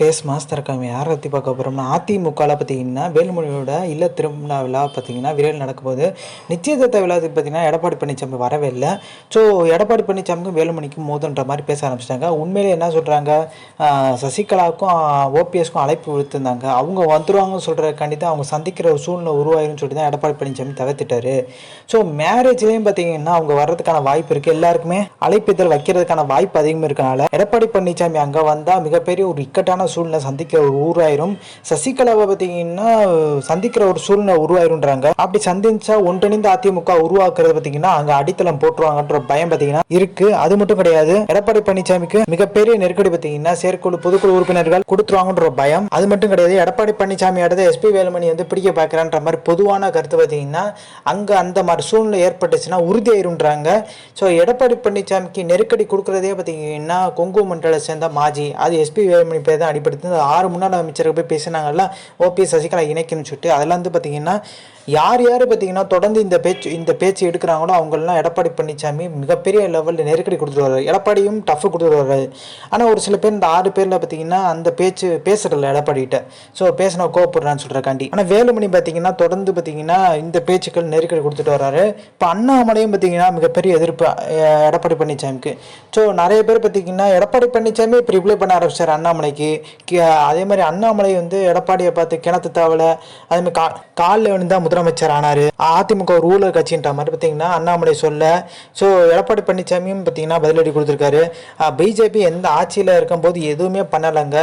Base master கம்மி யாரை பற்றி பார்க்க போகிறோம்னா அதிமுகவில் பார்த்தீங்கன்னா வேலுமணியோட இல்ல திருமண விழா பார்த்தீங்கன்னா விரைவில் நடக்கும்போது போகுது நிச்சயதார்த்த விழாவுக்கு பார்த்தீங்கன்னா எடப்பாடி பழனிசாமி வரவே இல்லை. ஸோ எடப்பாடி பழனிசாமிக்கும் வேலுமணிக்கும் மோதுன்ற மாதிரி பேச ஆரம்பிச்சிட்டாங்க. உண்மையிலே என்ன சொல்கிறாங்க சசிகலாவுக்கும் ஓபிஎஸ்க்கும் அழைப்பு விடுத்திருந்தாங்க. அவங்க வந்துருவாங்கன்னு சொல்கிறக்காண்டி தான் அவங்க சந்திக்கிற ஒரு சூழ்நிலை உருவாயிரும்னு சொல்லி தான் எடப்பாடி பழனிசாமி தவிர்த்துட்டாரு. ஸோ மேரேஜ்லேயும் பார்த்தீங்கன்னா அவங்க வர்றதுக்கான வாய்ப்பு இருக்குது எல்லாருக்குமே அழைப்பிதழ் வைக்கிறதுக்கான வாய்ப்பு அதிகமாக இருக்கனால எடப்பாடி பழனிசாமி அங்கே வந்தால் மிகப்பெரிய ஒரு இக்கட்டான சூழ்நிலை சந்திக்கிற ஒரு உருவாயிரும் சசிகலாவை பார்த்தீங்கன்னா சந்திக்கிற ஒரு சூழ்நிலை உருவாயிருன்றாங்க. அப்படி சந்திச்சா ஒன்றிணைந்த அதிமுக உருவாக்குறது பார்த்தீங்கன்னா அங்கே அடித்தளம் போட்டுருவாங்கன்ற பயம் பார்த்தீங்கன்னா இருக்கு. அது மட்டும் கிடையாது. எடப்பாடி பழனிசாமிக்கு மிகப்பெரிய நெருக்கடி பார்த்தீங்கன்னா செயற்குழு பொதுக்குழு உறுப்பினர்கள் கொடுத்துருவாங்கன்ற பயம். அது மட்டும் கிடையாது எடப்பாடி பழனிசாமி அடுத்த எஸ்பி வேலுமணி வந்து பிடிக்க பார்க்குறான்ற மாதிரி பொதுவான கருத்து பார்த்தீங்கன்னா அங்கே அந்த மாதிரி சூழ்நிலை ஏற்பட்டுச்சுன்னா உறுதியாயிருன்றாங்க. ஸோ எடப்பாடி பழனிசாமிக்கு நெருக்கடி கொடுக்குறதே பார்த்தீங்கன்னா கொங்கு மண்டல சேர்ந்த மாஜி. அது எஸ்பி வேலுமணி பேர் தான் அடிப்படுத்தி ஆறு முன்னாள் அமைச்சர்கள் போய் பேசினாங்கல்ல ஓபிஎஸ் சசிகலா இணைக்கணும்னு சொல்லிட்டு அதெல்லாம் வந்து பார்த்தீங்கன்னா யார் யார் பார்த்தீங்கன்னா தொடர்ந்து இந்த பேச்சு இந்த பேச்சு எடுக்கிறாங்களோ அவங்களெலாம் எடப்பாடி பழனிசாமி மிகப்பெரிய லெவலில் நெருக்கடி கொடுத்துட்டு வர்றாரு எடப்பாடியும் டஃப் கொடுத்துட்டு வர்றாரு ஆனால் ஒரு சில பேர் இந்த ஆறு பேரில் பார்த்தீங்கன்னா அந்த பேச்சு பேசுறதில்ல எடப்பாடிகிட்ட. ஸோ பேசினா கோவப்படுறான்னு சொல்கிறக்காண்டி ஆனால் வேலுமணி பார்த்தீங்கன்னா தொடர்ந்து பார்த்தீங்கன்னா இந்த பேச்சுக்கள் நெருக்கடி கொடுத்துட்டு வர்றாரு. இப்போ அண்ணாமலையும் பார்த்தீங்கன்னா மிகப்பெரிய எதிர்ப்பு எடப்பாடி பழனிசாமிக்கு ஸோ நிறைய பேர் பார்த்தீங்கன்னா எடப்பாடி பழனிசாமி இப்போ ரிப்ளை பண்ண ஆரம்பிச்சார் அண்ணாமலைக்கு. அதே மாதிரி அண்ணாமலை வந்து எடப்பாடியை பார்த்து கிணத்து தாவல அதே மாதிரி கா காலில் விழுந்தா முதலமைச்சர் ஆனார். அதிமுக ஒரு ரூலர் கட்சின்ற மாதிரி பார்த்தீங்கன்னா அண்ணாமலை சொல்ல ஸோ எடப்பாடி பழனிசாமியும் பார்த்தீங்கன்னா பதிலடி கொடுத்துருக்காரு. பிஜேபி எந்த ஆட்சியில் இருக்கும்போது எதுவுமே பண்ணலைங்க.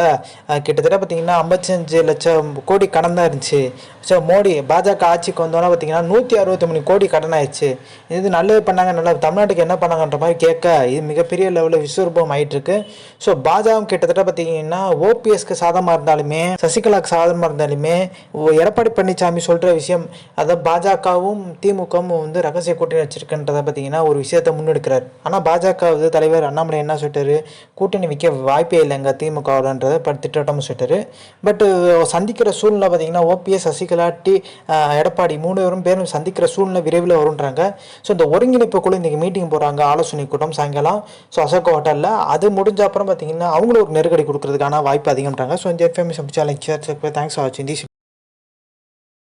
கிட்டத்தட்ட பார்த்தீங்கன்னா ஐம்பத்தஞ்சு லட்சம் கோடி கடன் தான் இருந்துச்சு. ஸோ மோடி பாஜக ஆட்சிக்கு வந்தோன்னா பார்த்தீங்கன்னா நூற்றி அறுபத்தி மூணு கோடி கடன் ஆயிடுச்சு. இது நல்லது பண்ணாங்க நல்லா தமிழ்நாட்டுக்கு என்ன பண்ணாங்கன்ற மாதிரி கேட்க இது மிகப்பெரிய லெவலில் விஸ்வரூபம் ஆகிட்டு இருக்கு ஸோ பாஜக கிட்டத்தட்ட பார்த்தீங்கன்னா ஓ ஓபிஎஸ்க்கு சாதமாக இருந்தாலுமே சசிகலாக்கு சாதமாக இருந்தாலுமே ஓ- எடப்பாடி பழனிசாமி சொல்கிற விஷயம் அதை பாஜகவும் திமுகவும் வந்து ரகசிய கூட்டணி வச்சிருக்குன்றதை பார்த்தீங்கன்னா ஒரு விஷயத்தை முன்னெடுக்கிறார். ஆனால் பாஜக வந்து தலைவர் அண்ணாமலை என்ன சொல்லிட்டாரு? கூட்டணி வைக்க வாய்ப்பே இல்லைங்க திமுகவுலன்றதை பட் திட்டமும் சொல்லிட்டாரு. பட் சந்திக்கிற சூழ்நிலை பார்த்தீங்கன்னா ஓபிஎஸ் சசிகலா டி எடப்பாடி மூணு பேரும் பேரும் சந்திக்கிற சூழ்நிலை விரைவில் வரும்ன்றாங்க. ஸோ இந்த ஒருங்கிணைப்பு குழு இன்றைக்கி மீட்டிங் போகிறாங்க ஆலோசனை கூட்டம் சாயங்காலம். ஸோ அசோக் ஹோட்டலில் அது முடிஞ்ச அப்புறம் பார்த்தீங்கன்னா அவங்களும் ஒரு நெருக்கடி கொடுக்குறதுக்கான வாய்ப்பு அதிகம்ன்றாங்க ஸோ இந்த இன்ஃபர்மேஷன் பிடிச்சா லைக் ஷேர் தேங்க்ஸ் ஃபார் வாட்சிங் தி